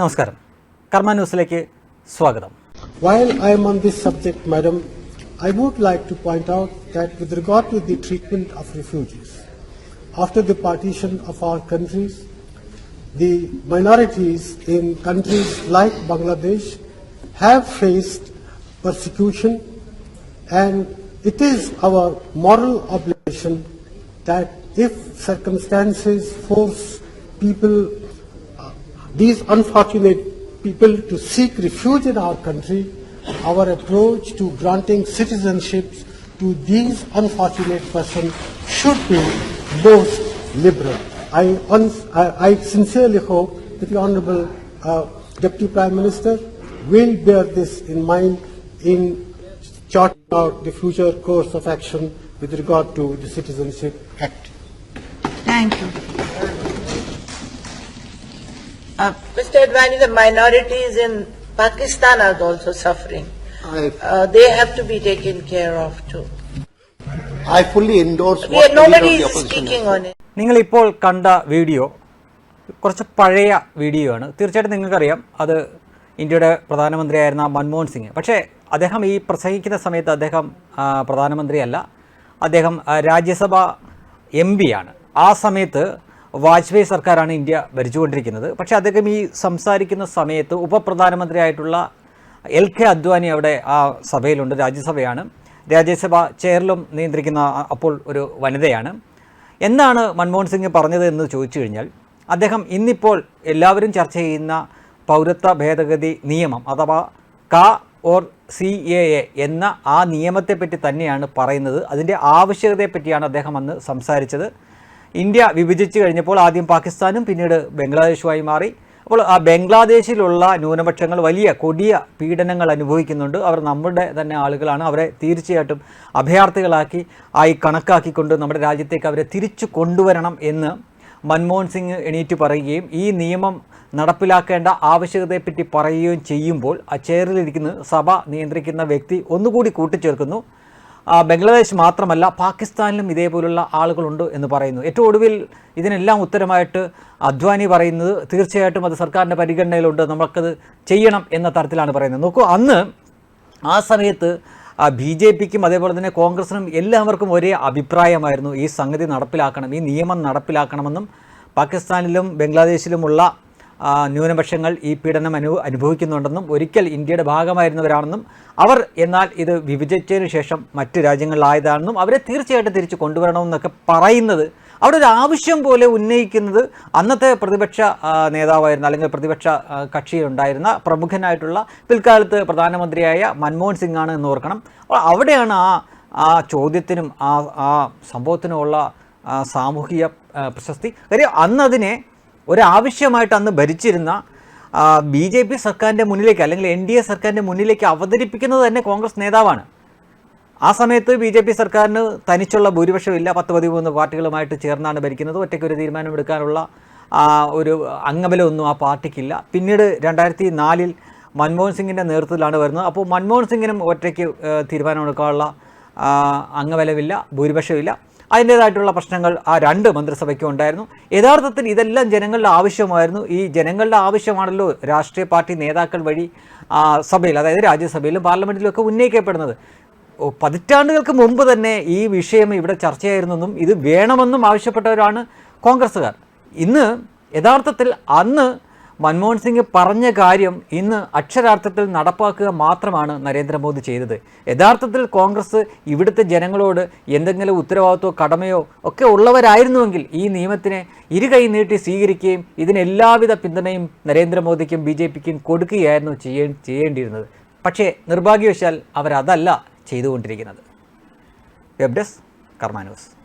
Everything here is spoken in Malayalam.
നമസ്കാരം കർമ്മ ന്യൂസിലേക്ക് സ്വാഗതം While I am on this subject, Madam, I would like to point out that with regard to the treatment of refugees, after the partition of our countries, the minorities in countries like Bangladesh have faced persecution and it is our moral obligation that if circumstances force people these unfortunate people to seek refuge in our country, our approach to granting citizenships to these unfortunate persons should be most liberal. I, I, I sincerely hope that the Honorable uh, Deputy Prime Minister will bear this in mind in charting out the future course of action with regard to the Citizenship Act. Thank you. Uh, Mr. Advani, the minorities in Pakistan are also suffering. I, Uh, they have to be taken care of too. I fully endorse We, what the leader nobody of the is opposition speaking on it. നിങ്ങൾ ഇപ്പോൾ കണ്ട വീഡിയോ കുറച്ച് പഴയ വീഡിയോ ആണ് തീർച്ചയായിട്ടും നിങ്ങൾക്കറിയാം അത് ഇന്ത്യയുടെ പ്രധാനമന്ത്രിയായിരുന്ന മൻമോഹൻ സിംഗ് പക്ഷേ അദ്ദേഹം ഈ പ്രസംഗിക്കുന്ന സമയത്ത് അദ്ദേഹം ആ, പ്രധാനമന്ത്രിയല്ല അദ്ദേഹം ആ, രാജ്യസഭ എം ആണ് ആ സമയത്ത് വാജ്പേയി സർക്കാരാണ് ഇന്ത്യ ഭരിച്ചുകൊണ്ടിരിക്കുന്നത്. പക്ഷേ അദ്ദേഹം ഈ സംസാരിക്കുന്ന സമയത്ത് ഉപപ്രധാനമന്ത്രിയായിട്ടുള്ള എൽ കെ അദ്വാനി അവിടെ ആ സഭയിലുണ്ട് രാജ്യസഭയാണ്. രാജ്യസഭ ചെയറിലും നിയന്ത്രിക്കുന്ന അപ്പോൾ ഒരു വനിതയാണ്. എന്താണ് മൻമോഹൻ സിംഗ് പറഞ്ഞത് എന്ന് ചോദിച്ചു കഴിഞ്ഞാൽ അദ്ദേഹം ഇന്നിപ്പോൾ എല്ലാവരും ചർച്ച ചെയ്യുന്ന പൗരത്വ ഭേദഗതി നിയമം അഥവാ ക ഓർ സി എ എ എന്ന ആ നിയമത്തെപ്പറ്റി തന്നെയാണ് പറയുന്നത്. അതിന്റെ ആവശ്യകതയെപ്പറ്റിയാണ് അദ്ദേഹം അന്ന് സംസാരിച്ചത്. ഇന്ത്യ വിഭജിച്ച് കഴിഞ്ഞപ്പോൾ ആദ്യം പാകിസ്ഥാനും പിന്നീട് ബംഗ്ലാദേശുമായി മാറി. അപ്പോൾ ആ ബംഗ്ലാദേശിലുള്ള ന്യൂനപക്ഷങ്ങൾ വലിയ കൊടിയ പീഡനങ്ങൾ അനുഭവിക്കുന്നുണ്ട്. അവർ നമ്മുടെ തന്നെ ആളുകളാണ്. അവരെ തീർച്ചയായിട്ടും അഭയാർത്ഥികളാക്കി ആയി കണക്കാക്കിക്കൊണ്ട് നമ്മുടെ രാജ്യത്തേക്ക് അവരെ തിരിച്ചു കൊണ്ടുവരണം എന്ന് മൻമോഹൻ സിംഗ് എണീറ്റ് പറയുകയും ഈ നിയമം നടപ്പിലാക്കേണ്ട ആവശ്യകതയെപ്പറ്റി പറയുകയും ചെയ്യുമ്പോൾ ആ ചെയറിലിരിക്കുന്ന സഭ നിയന്ത്രിക്കുന്ന വ്യക്തി ഒന്നുകൂടി കൂട്ടിച്ചേർക്കുന്നു. ബംഗ്ലാദേശ് മാത്രമല്ല പാകിസ്ഥാനിലും ഇതേപോലുള്ള ആളുകളുണ്ട് എന്ന് പറയുന്നു. ഏറ്റവും ഒടുവിൽ ഇതിനെല്ലാം ഉത്തരമായിട്ട് അദ്വാനി പറയുന്നത് തീർച്ചയായിട്ടും അത് സർക്കാരിന്റെ പരിഗണനയിലുണ്ട് നമുക്കത് ചെയ്യണം എന്ന തരത്തിലാണ് പറയുന്നത്. നോക്കൂ അന്ന് ആ സമയത്ത് ബി ജെ പിക്കും അതേപോലെ തന്നെ കോൺഗ്രസിനും എല്ലാവർക്കും ഒരേ അഭിപ്രായമായിരുന്നു ഈ സംഗതി നടപ്പിലാക്കണം ഈ നിയമം നടപ്പിലാക്കണമെന്നും പാകിസ്ഥാനിലും ബംഗ്ലാദേശിലുമുള്ള ന്യൂനപക്ഷങ്ങൾ ഈ പീഡനം അനു അനുഭവിക്കുന്നുണ്ടെന്നും ഒരിക്കൽ ഇന്ത്യയുടെ ഭാഗമായിരുന്നവരാണെന്നും അവർ എന്നാൽ ഇത് വിഭജിച്ചതിന് ശേഷം മറ്റ് രാജ്യങ്ങളിലായതാണെന്നും അവരെ തീർച്ചയായിട്ടും തിരിച്ചു കൊണ്ടുവരണമെന്നൊക്കെ പറയുന്നത്. അവിടെ ഒരു ആവശ്യം പോലെ ഉന്നയിക്കുന്നത് അന്നത്തെ പ്രതിപക്ഷ നേതാവായിരുന്ന അല്ലെങ്കിൽ പ്രതിപക്ഷ കക്ഷിയിലുണ്ടായിരുന്ന പ്രമുഖനായിട്ടുള്ള പിൽക്കാലത്ത് പ്രധാനമന്ത്രിയായ മൻമോഹൻ സിംഗ് ആണ് എന്ന് ഓർക്കണം. അവിടെയാണ് ആ ആ ചോദ്യത്തിനും ആ ആ സംഭവത്തിനുമുള്ള സാമൂഹിക പ്രശസ്തി. കാര്യം അന്നതിനെ ഒരാവശ്യമായിട്ട് അന്ന് ഭരിച്ചിരുന്ന ബി ജെ പി സർക്കാരിന്റെ മുന്നിലേക്ക് അല്ലെങ്കിൽ എൻ ഡി എ സർക്കാരിന്റെ മുന്നിലേക്ക് അവതരിപ്പിക്കുന്നത് തന്നെ കോൺഗ്രസ് നേതാവാണ്. ആ സമയത്ത് ബി ജെ പി സർക്കാരിന് തനിച്ചുള്ള ഭൂരിപക്ഷമില്ല. പത്ത് പതിമൂന്ന് പാർട്ടികളുമായിട്ട് ചേർന്നാണ് ഭരിക്കുന്നത്. ഒറ്റയ്ക്ക് ഒരു തീരുമാനമെടുക്കാനുള്ള ഒരു അംഗബലമൊന്നും ആ പാർട്ടിക്കില്ല. പിന്നീട് രണ്ടായിരത്തി നാലിൽ മൻമോഹൻ സിംഗിന്റെ നേതൃത്വത്തിലാണ് വരുന്നത്. അപ്പോൾ മൻമോഹൻ സിംഗിനും ഒറ്റയ്ക്ക് തീരുമാനമെടുക്കാനുള്ള അംഗബലമില്ല ഭൂരിപക്ഷമില്ല. അതിന്റേതായിട്ടുള്ള പ്രശ്നങ്ങൾ ആ രണ്ട് മന്ത്രിസഭയ്ക്കും ഉണ്ടായിരുന്നു. യഥാർത്ഥത്തിൽ ഇതെല്ലാം ജനങ്ങളുടെ ആവശ്യമായിരുന്നു. ഈ ജനങ്ങളുടെ ആവശ്യമാണല്ലോ രാഷ്ട്രീയ പാർട്ടി നേതാക്കൾ വഴി സഭയിൽ അതായത് രാജ്യസഭയിലും പാർലമെന്റിലും ഒക്കെ ഉന്നയിക്കപ്പെടുന്നത്. പതിറ്റാണ്ടുകൾക്ക് മുമ്പ് തന്നെ ഈ വിഷയം ഇവിടെ ചർച്ചയായിരുന്നെന്നും ഇത് വേണമെന്നും ആവശ്യപ്പെട്ടവരാണ് കോൺഗ്രസ്സുകാർ. ഇന്ന് യഥാർത്ഥത്തിൽ അന്ന് മൻമോഹൻ സിംഗ് പറഞ്ഞ കാര്യം ഇന്ന് അക്ഷരാർത്ഥത്തിൽ നടപ്പാക്കുക മാത്രമാണ് നരേന്ദ്രമോദി ചെയ്തത്. യഥാർത്ഥത്തിൽ കോൺഗ്രസ് ഇവിടുത്തെ ജനങ്ങളോട് എന്തെങ്കിലും ഉത്തരവാദിത്വമോ കടമയോ ഒക്കെ ഉള്ളവരായിരുന്നുവെങ്കിൽ ഈ നിയമത്തിനെ ഇരുകൈ നീട്ടി സ്വീകരിക്കുകയും ഇതിനെല്ലാവിധ പിന്തുണയും നരേന്ദ്രമോദിക്കും ബി ജെ പിക്കും കൊടുക്കുകയായിരുന്നു ചെയ്യേ ചെയ്യേണ്ടിയിരുന്നത്. പക്ഷേ നിർഭാഗ്യവശാൽ അവരതല്ല ചെയ്തുകൊണ്ടിരിക്കുന്നത്. Web desk Karma news.